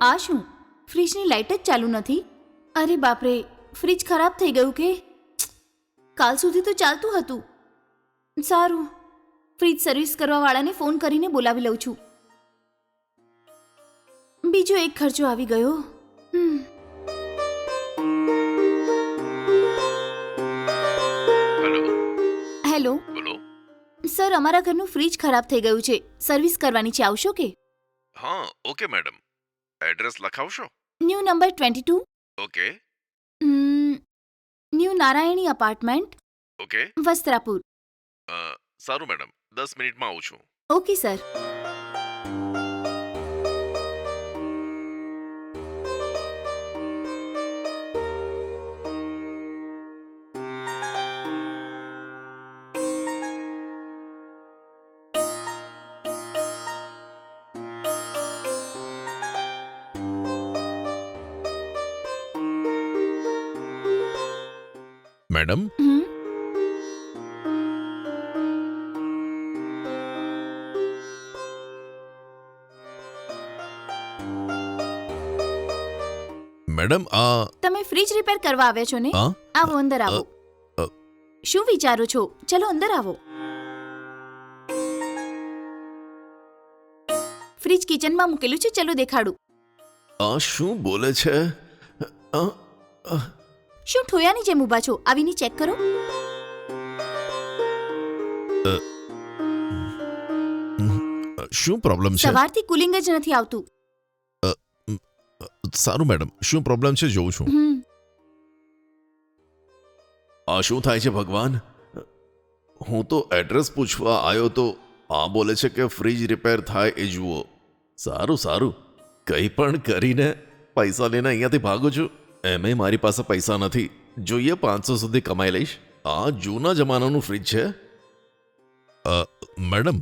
આ શું? ફ્રીજની લાઇટ જ ચાલુ નથી? અરે બાપરે ફ્રીજ ખરાબ થઈ ગયું કે? કાલ સુધી તો ચાલતું હતું. સારું ફ્રીજ સર્વિસ કરવાવાળાને ફોન કરીને બોલાવી લઉં છું. બીજો એક ખર્ચો આવી ગયો. હેલો. બોલો. સર અમારા ઘરનું ફ્રીજ ખરાબ થઈ ગયું છે. સર્વિસ કરવાની છે આવશો કે? હા okay madam. Address લખાવશો? New number twenty two. Okay. New Narayani apartment. Okay. Vastrapur. અ, સારું મેડમ દસ મિનિટમાં આવું છું. Okay sir. મેડમ મેડમ આ તમે ફ્રીજ રિપેર કરવા આવ્યા છો ને? હા આવો અંદર આવો. અ, અ. શું વિચારો છો? ચલો અંદર આવો. ફ્રીજ કિચનમાં મૂકેલું છે ચલો દેખાડું. આ શું બોલે છે? અ, અ, શું ઠોયાની જેમ ઊભા છો? આવીને ચેક કરો. શું પ્રોબ્લેમ છે? સવારથી કુલિંગ જ નથી આવતું. સારું મેડમ શું પ્રોબ્લેમ છે? જોઉં છું. આ શું થાય છે ભગવાન? હું તો એડ્રેસ પૂછવા આવ્યો તો આ બોલે છે કે ફ્રીજ રિપેર થાય એ જુઓ. સારું સારું. કંઈ પણ કરીને પૈસા લઈને અહીંયાથી ભાગું છું. એમે મારી પાસે પૈસા નથી. જોઈએ પાંચસો સુધી કમાઈ લઈશ. આ જૂના જમાનાનું ફ્રીજ છે. મેડમ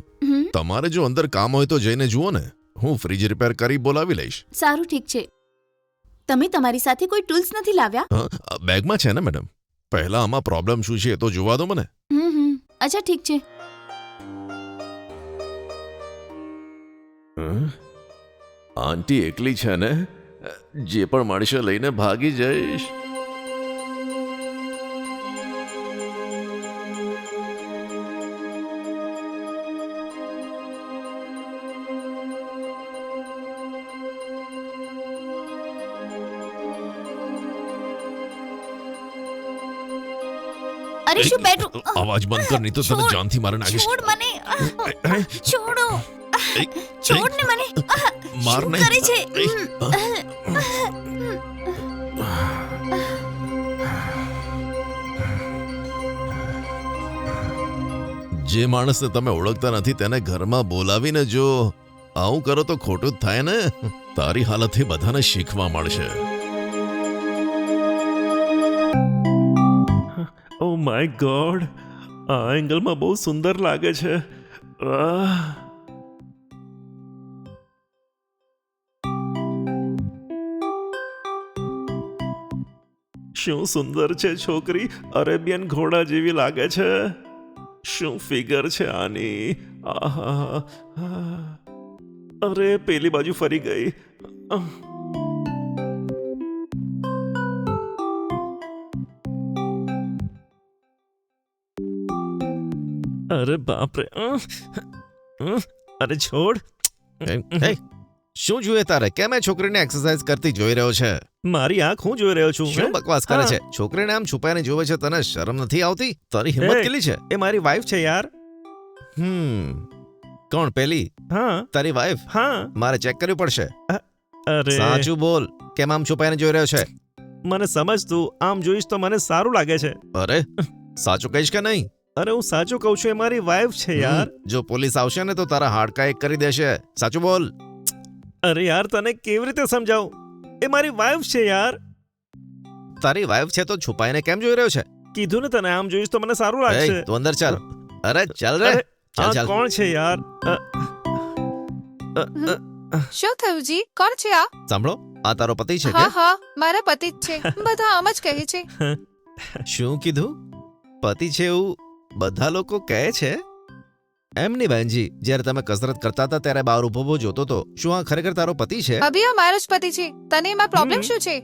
તમારે જો અંદર કામ હોય તો જઈને જુઓ ને. હું ફ્રીજ રિપેર કરી બોલાવી લઈશ. સારું ઠીક છે. તમે તમારી સાથે કોઈ ટૂલ્સ નથી લાવ્યા? હા બેગમાં છે ને મેડમ? પહેલા આમાં પ્રોબ્લેમ શું છે એ તો જોવા દો મને. હમ હમ. અચ્છા ઠીક છે? આંટી એકલી છે ને? જે પણ મળશે લઈને ભાગી જઈશ. અરે શું બેઠું? અવાજ બંધ કર નહીં તો તને. જાનથી મારે નાખીશ છોડ મને છોડો. છોડ ને મને માર નહીં. કરે છે? જે માણસને તમે ઓળખતા નથી તેને ઘરમાં બોલાવીને જો આવું કરો તો ખોટું જ થાય ને? તારી હાલતથી બધાને શીખવા મળશે. ઓ માય ગોડ આ એંગલમાં બહુ સુંદર લાગે છે. આહ. શું સુંદર છે છોકરી? અરેબિયન ઘોડા જેવી લાગે છે. શું ફિગર છે આની? આહા. અરે પેલી બાજુ ફરી ગઈ. અરે બાપ રે અહ, અહ, અરે છોડ. શું જોઈએ તારે? કેમ એ છોકરીને એક્સરસાઇઝ કરતી જોઈ રહ્યો છે? મારી આંખ હું જોઈ રહ્યો છું શું બકવાસ કરે છે? છોકરીને આમ છુપાઈને જોવે છે તને શરમ નથી આવતી? તારી હિંમત કેટલી છે? એ મારી વાઈફ છે યાર. હમ. કોણ પેલી? હા. તારી વાઈફ હા. મારે ચેક કરવી પડશે. અરે. સાચું બોલ. કેમ આમ છુપાઈને જોઈ રહ્યો છે? મને સમજ તું. આમ જોઈશ તો મને સારું લાગે છે. અરે સાચું કહીશ કે નહીં? અરે હું સાચું કહું છું એ મારી વાઈફ છે યાર. જો પોલીસ આવશે ને તો તારા હાડકા એક કરી દેશે. સાચું બોલ. અરે યાર તને કેવી રીતે સમજાવું? એ મારી વાઈફ છે યાર. તારી વાઈફ છે તો છુપાઈને કેમ જોઈ રહ્યો છે? કીધું ને તને આમ જોઈશ તો મને સારું લાગશે. તું અંદર ચાલ. અરે ચાલ રે. ચાલ ચાલ. કોણ છે યાર? શું થયું જી? કોણ છે આ? સાંભળો આ તારો પતિ છે હા હા મારા પતિ જ છે. બધા આમ જ કહે છે. શું કીધું? પતિ છે એવું બધા લોકો કહે છે? એમ નહીં બહેનજી જ્યારે તમે કસરત કરતા હતા ત્યારે બહાર ઊભો ઊભો જોતો તો. શું આ ખરેખર તારો પતિ છે? અભી આ મારો જ પતિ છે. તને એમાં પ્રોબ્લેમ. શું છે?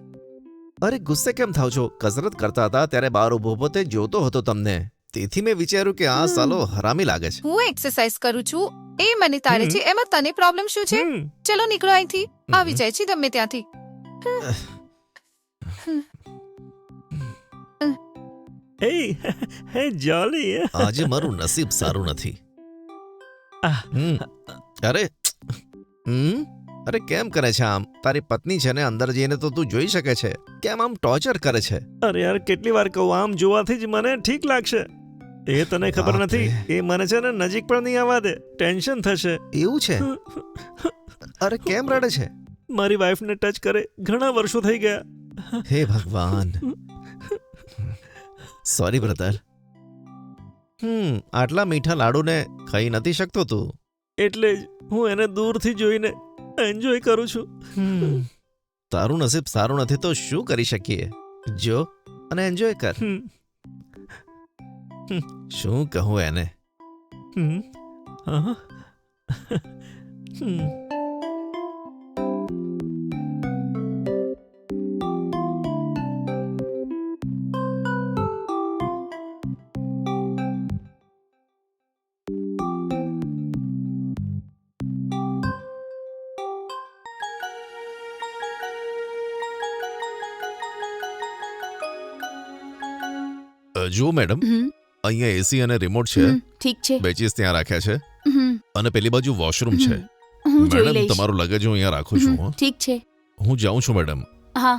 અરે ગુસ્સે કેમ થાવ છો? કસરત કરતા હતા ત્યારે બહાર ઊભો ઊભો તે જોતો હતો તમને. તેથી મેં વિચાર્યું કે આ. સાલો હરામી લાગે છે. હું એક્સરસાઇઝ કરું છું. એ મને તારે છે. એમાં તને પ્રોબ્લેમ શું છે. ચલો નીકળો અહીંથી. આવી જાય છે તમે ત્યાંથી. હે હે જોલી. આજે મારું નસીબ સારું નથી. હમ. અરે હમ? અરે કેમ કરે છે આમ? તારી પત્ની છે ને અંદર જઈને તો તું જોઈ શકે છે. કેમ આમ ટોર્ચર કરે છે? અરે યાર કેટલી વાર કહું આમ જોવાથી જ મને ઠીક લાગશે. એ તને ખબર નથી એ મને છે ને નજીક પણ નહીં આવવા દે. ટેન્શન થશે. એવું છે? અરે કેમ રડે છે? મારી વાઈફને ટચ કરે ઘણા વર્ષો થઈ ગયા. હે ભગવાન. સોરી બ્રધર હમ આટલા મીઠા લાડુને ખાઈ નથી શકતો તું. એટલે જ હું એને દૂરથી જોઈને એન્જોય કરું છું. તારું નસીબ સારું નથી તો શું કરી શકીએ? જો અને એન્જોય કર. હમ, શું કહું એને? હમ, હા. જુઓ મેડમ અહીંયા એસી અને રિમોટ છે. ઠીક છે. બેચીસ ત્યાં રાખ્યા છે. અને પેલી બાજુ વોશરૂમ છે. મેડમ તમારું લગેજ હું અહીંયા રાખું છું ઠીક છે. હું જાઉં છું મેડમ.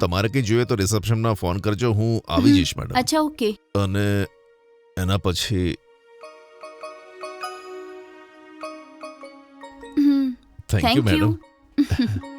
તમારે કંઈ જોઈએ તો રિસેપ્શનમાં ફોન કરજો હું આવી જઈશ મેડમ. અચ્છા ઓકે. અને એના પછી થેન્ક યુ મેડમ.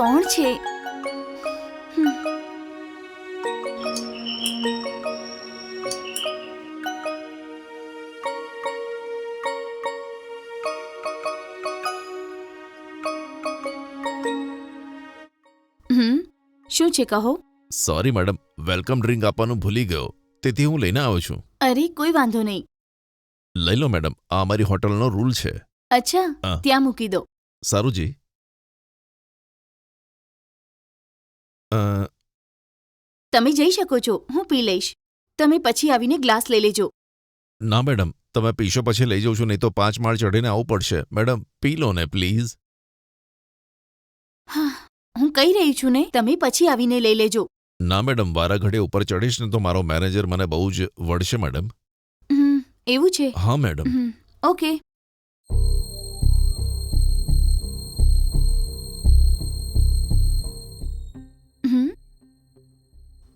કોણ છે? શું છે કહો? સોરી મેડમ વેલકમ ડ્રિંક આપવાનું ભૂલી ગયો. તેથી હું લઈને આવ્યો છું. અરે કોઈ વાંધો નહીં. લઈ લો મેડમ આ અમારી હોટલનો રૂલ છે. અચ્છા ત્યાં મૂકી દો. સારું જી. તમે જઈ શકો છો હું પી લઈશ. તમે પછી આવીને ગ્લાસ લઈ લેજો. ના મેડમ તમે પીશો પછી લઈ જઉં છું નહીં તો પાંચ માળ ચઢીને આવવું પડશે. મેડમ પી લો ને પ્લીઝ. હા હું કહી રહી છું ને તમે પછી આવીને લઈ લેજો. ના મેડમ વારાઘડે ઉપર ચડીશ ને તો મારો મેનેજર મને બહુ જ વળશે મેડમ. હમ એવું છે? હા મેડમ. હમ ઓકે.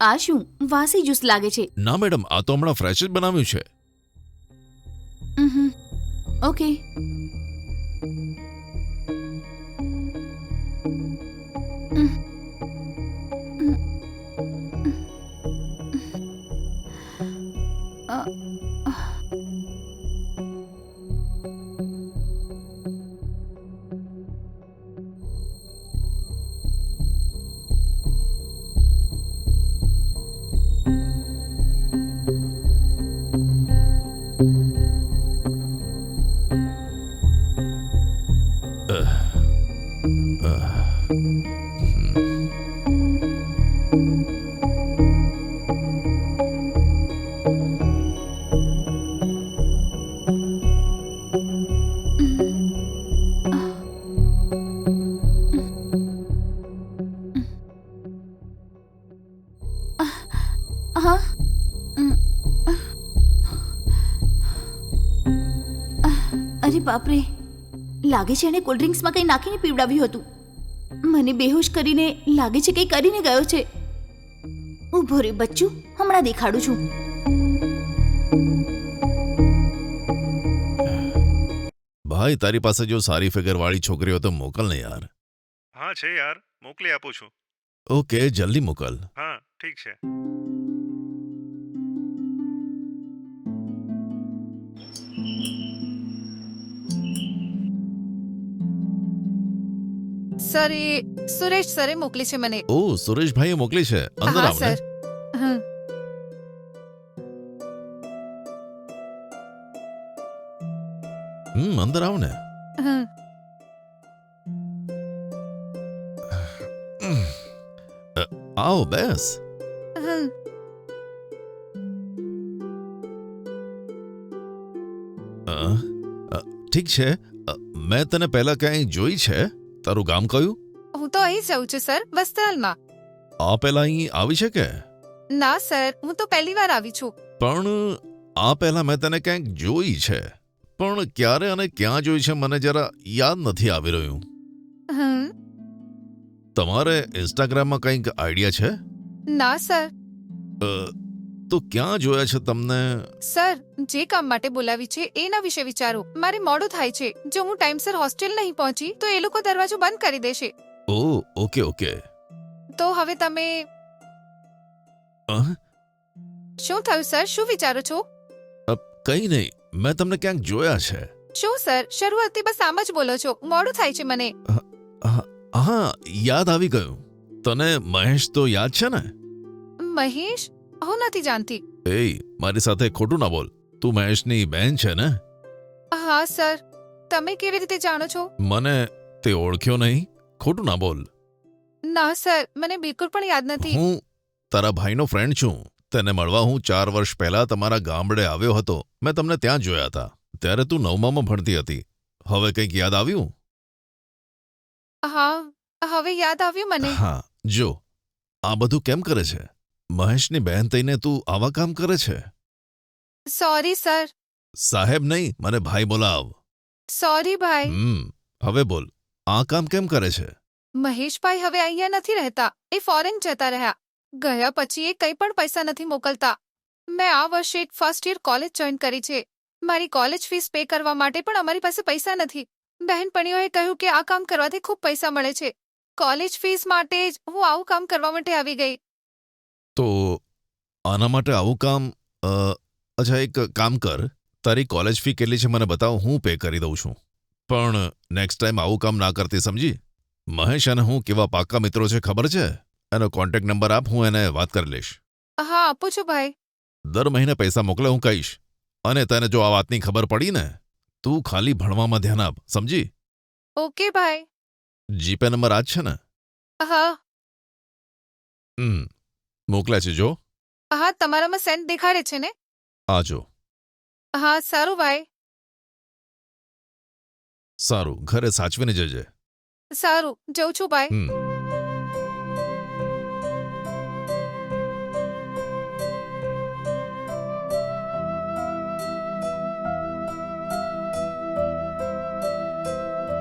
આ શું? વાસી જ્યુસ લાગે છે. ના મેડમ આ તો હમણાં ફ્રેશ જ બનાવ્યું છે. ઓકે. Aha. અરે બાપરે લાગે છે એને કોલ્ડ ડ્રિંક્સમાં કંઈ નાખીને પીવડાવ્યું હતું. મને બેહોશ કરીને લાગે છે કંઈ કરીને ગયો છે. ઊભો રે બચ્ચું હમણાં દેખાડું છું. ભાઈ તારી પાસે જો સારી ફિગર વાળી છોકરીઓ તો મોકલ ને યાર. હા છે યાર. મોકલી આપું છું. ઓકે જલ્દી મોકલ. હા ઠીક છે. સર એ સુરેશ સરે મોકલી છે મને ઓ સુરેશભાઈએ મોકલી છે અંદર હા આવ ને સર હમ હમ અંદર આવ ને હમ આવો બેસ હમ અ, અ, ઠીક છે અ, મેં તને પહેલા ક્યાંય જોઈ છે તારું ગામ કયું? હું તો અહીં જઉં છું સર વસ્ત્રાલમાં. આ પહેલા અહીં આવી છે કે? ના સર હું તો પહેલી વાર આવી છું. પણ આ પહેલા મેં તને ક્યાંક જોઈ છે. પણ ક્યારે અને ક્યાં જોઈ છે મને જરા યાદ નથી આવી રહ્યું. હમ. તમારે ઇન્સ્ટાગ્રામમાં કંઈક આઈડિયા છે? ના સર. તો ક્યાં જોયા છે તમને? સર જે કામ માટે બોલાવી છે એના વિશે વિચારો. મારે મોડું થાય છે. જો હું ટાઈમસર હોસ્ટેલ નહીં પહોંચી તો એ લોકો દરવાજો બંધ કરી દેશે. ઓ ઓકે ઓકે. તો હવે તમે શું થયું સર? શું વિચારો છો? કંઈ નહીં. મેં તમને ક્યાંક જોયા છે. શું સર? શરૂઆતથી બસ આમ જ બોલો છો. મોડું થાય છે મને. હા યાદ આવી ગયું. તને મહેશ તો યાદ છે ને? મહેશ? હું નથી જાણતી. એ મારી સાથે ખોટું ના બોલ. તું મહેશની બહેન છે ને? હા સર. તમે કેવી રીતે જાણો છો? મને તે ઓળખ્યો નહીં. ખોટું ના બોલ. ના સર. મને બિલકુલ પણ યાદ નથી. હું તારા ભાઈનો ફ્રેન્ડ છું. તેને મળવા હું ચાર વર્ષ પહેલા તમારા ગામડે આવ્યો હતો. મેં તમને ત્યાં જોયા હતા. ત્યારે તું નવમામાં ભણતી હતી. હવે કંઈક યાદ આવ્યું? હા હવે યાદ આવ્યું મને. હા જો. આ બધું કેમ કરે છે? મહેશની બહેન થઈને તું આવા કામ કરે છે? સોરી સર સાહેબ નહીં મને ભાઈ બોલાવ. સોરી ભાઈ. હમ હવે બોલ આ કામ કેમ કરે છે? મહેશભાઈ હવે અહીંયા નથી રહેતા એ ફોરેન જતા રહ્યા. ગયા પછી એ કંઈ પણ પૈસા નથી મોકલતા. મેં આ વર્ષે એક ફર્સ્ટ યર કોલેજ જોઈન કરી છે. મારી કોલેજ ફીસ પે કરવા માટે પણ અમારી પાસે પૈસા નથી. બહેનપણીઓએ કહ્યું કે આ કામ કરવાથી ખૂબ પૈસા મળે છે. કોલેજ ફીસ માટે જ હું આવું કામ કરવા માટે આવી ગઈ. તો આના માટે આવું કામ અચ્છા એક કામ કર. તારી કોલેજ ફી કેટલી છે મને બતાવ હું પે કરી દઉં છું. પણ નેક્સ્ટ ટાઈમ આવું કામ ના કરતી સમજી? મહેશ અને હું કેવા પાક્કા મિત્રો છે ખબર છે? એનો કોન્ટેક્ટ નંબર આપ હું એને વાત કરી લઈશ. હા આપું છું ભાઈ. દર મહિને પૈસા મોકલે હું કહીશ. અને તને જો આ વાતની ખબર પડી ને તું ખાલી ભણવામાં ધ્યાન આપ સમજી? ઓકે ભાઈ. જીપે નંબર આ જ છે ને? હા. હમ. મોકલ્યા છે જો. હા તમારામાં સેન્ટ દેખાડે છે ને? આ જો. હા સારું ભાઈ. સારું ઘરે સાચવીને જજે. સારું જઉં છું ભાઈ. હમ.